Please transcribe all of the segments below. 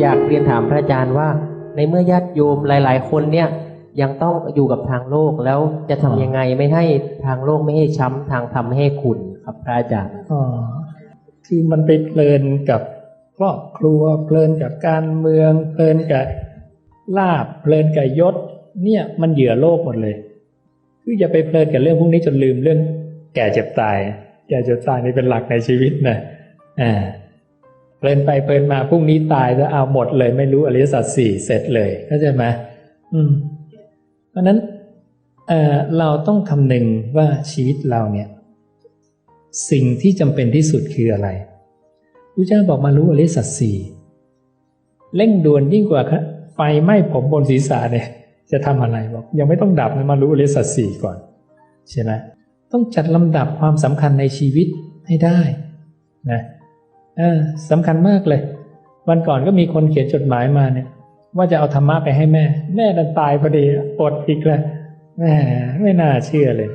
อยากเรียนถามพระอาจารย์ว่า ในเมื่อญาติโยมหลาย ๆ คนเนี่ยยังต้องอยู่กับทางโลกแล้วจะทำยังไงไม่ให้ทางโลกไม่ให้ช้ำทางธรรมไม่ให้ขุนครับพระอาจารย์อ๋อคือมันไปเพลินกับครอบครัวเพลินกับการเมือง เพลินกับลาบเพลินกับยศ เนี่ยมันเหยื่อโลกหมดเลยคืออย่าไปเพลินกับเรื่องพวกนี้จนลืมเรื่อง แก่เจ็บตาย แก่เจ็บตายนี่เป็นหลักในชีวิตนะอ่า เพลินไปเพลินมาพรุ่งนี้ตายจะเอาหมดเลยไม่รู้อริยสัจสี่เสร็จเลยเข้าใจไหมอืม เพราะนั้นเเราต้องคำนึงว่าชีวิตเราเนี่ย สิ่งที่จำเป็นที่สุดคืออะไรพระเจ้าบอกมารู้อริยสัจสี่เร่งด่วนยิ่งกว่าไฟไหม้ผมบนศีรษะเนี่ย จะทำอะไรบอก ยังไม่ต้องดับนะมารู้อริยสัจสี่ก่อนใช่ไหมต้องจัดลำดับความสำคัญในชีวิตให้ได้นะ เออสำคัญมากเลย วันก่อนก็มีคนเขียนจดหมายมาเนี่ย ว่าจะเอาธรรมะไปให้แม่ แม่ดันตายพอดีอดอีกแล้วแม่ไม่น่าเชื่อเลย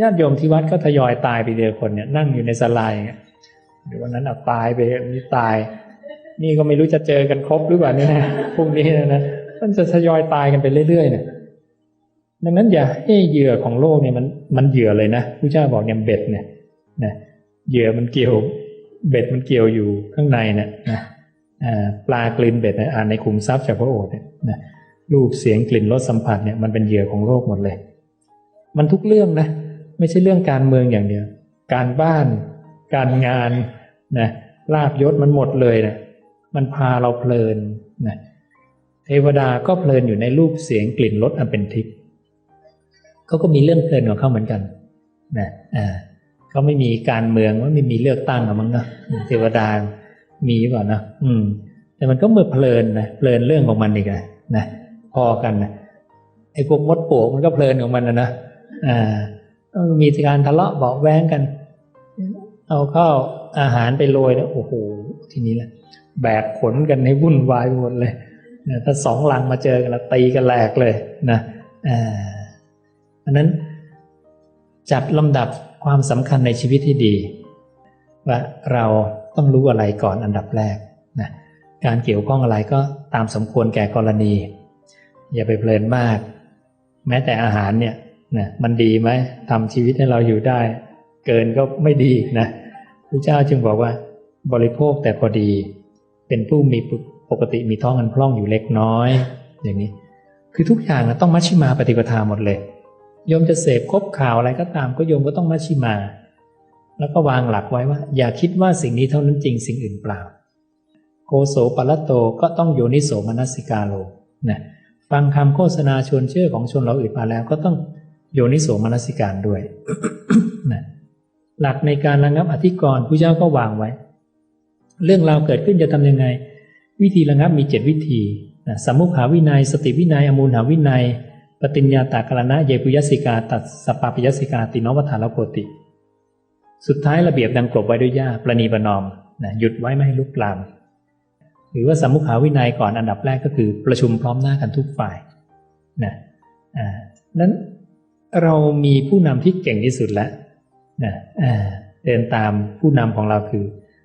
ญาติโยมที่วัดก็ทยอยตายไปเดียวคนเนี่ยนั่งอยู่ในสลายเเดี๋ยววันนั้นเอาตายไปนี่ตาย นี่ก็ไม่รู้จะเจอกันครบหรือเปล่าเนี่ยนะพรุ่งนี้นะนะมันจะทยอยตายกันไปเรื่อยๆเนี่ยดังนั้นอย่าให้เหยื่อของโลกเนี่ยมันมันเหยื่อเลยนะผู้เจ้าบอกเนี่ยเบ็ดเนี่ยนะ เหยื่อมันเกี่ยวเบ็ดมันเกี่ยวอยู่ข้างในเนี่ยนะปลากลืนเบ็ดอ่านในคุมทรัพย์จากพระโอษฐ์เนี่ยนะรูปเสียงกลิ่นรสสัมผัสเนี่ยมันเป็นเหยื่อของโลกหมดเลย มันทุกเรื่องนะ ไม่ใช่เรื่องการเมืองอย่างเดียว การบ้าน การงานนะลาบยศมันหมดเลยนะมันพาเราเพลินนะเทวดาก็เพลินอยู่ในรูปเสียงกลิ่นรสอันเป็นทิพย์เขาก็มีเรื่องเพลินของเขาเหมือนกันนะอ่า เขาไม่มีการเมืองว่าไม่มีเลือกตั้งหรอมั้งเนาะเทวดามีเปล่านะอืม แต่มันก็เมื่อเพลินนะเพลินเรื่องของมันอีกนะนะพอกันนะไอ้พวกมดปลวกมันก็เพลินของมันนะนะอ่ามีการทะเลาะเบาแว้งกัน เอาข้าวอาหารไปโรยแล้วโอ้โหทีนี้แหละแบกขนกันให้วุ่นวายหมดเลยนะถ้าสองลังมาเจอกันแล้วตีกันแหลกเลยนะอ่าอันนั้นจัดลำดับ ความสำคัญในชีวิตที่ดี ว่าเราต้องรู้อะไรก่อนอันดับแรกนะการเกี่ยวข้องอะไรก็ตามสมควรแก่กรณี อย่าไปเพลินมาก แม้แต่อาหารเนี่ยนะมันดีไหมทำชีวิตให้เราอยู่ได้ เกินก็ไม่ดีนะพระเจ้าจึงบอกว่า บริโภคแต่พอดี เป็นผู้มีปกติมีท้องอันพร่องอยู่เล็กน้อย อย่างนี้ คือทุกอย่างนะต้องมัชชิมาปฏิปทาหมดเลย โยมจะเสพคบข่าวอะไรก็ตามก็โยมก็ต้องมัชชิมา แล้วก็วางหลักไว้ว่า อย่าคิดว่าสิ่งนี้เท่านั้นจริงสิ่งอื่นเปล่า โกโสปลโตก็ต้องโยนิโสมนสิกาโลนะฟังคำโฆษณาชวนเชื่อของชนเราอื่นมาแล้ว ก็ต้องโยนิโสมนสิการด้วยนะหลักในการระงับอธิกรณ์ผู้เจ้าก็วางไว้ เรื่องราวเกิดขึ้นจะทำยังไง วิธีระงับมีเจ็ดวิธีนะสมุขาวินัย สติวินัย อมูลหาวินัย ฏิญญาตากรณะเยปุยสิกาตัดสปาปิยสิกาตินวัฏฐานโกติ สุดท้ายระเบียบดังกลบไว้ด้วยหญ้าประนีประนอมนะหยุดไว้ไม่ให้ลุกลาม หรือว่าสมุขาวินัยก่อนอันดับแรกก็คือ ประชุมพร้อมหน้ากันทุกฝ่ายนะอ่านั้นเรามีผู้นำที่เก่งที่สุดแล้วนะเดินตามผู้นำของเราคือ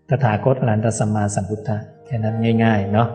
ตถาคตอรันตสัมมาสัมพุทธะแค่นั้นง่าย ๆ เนาะ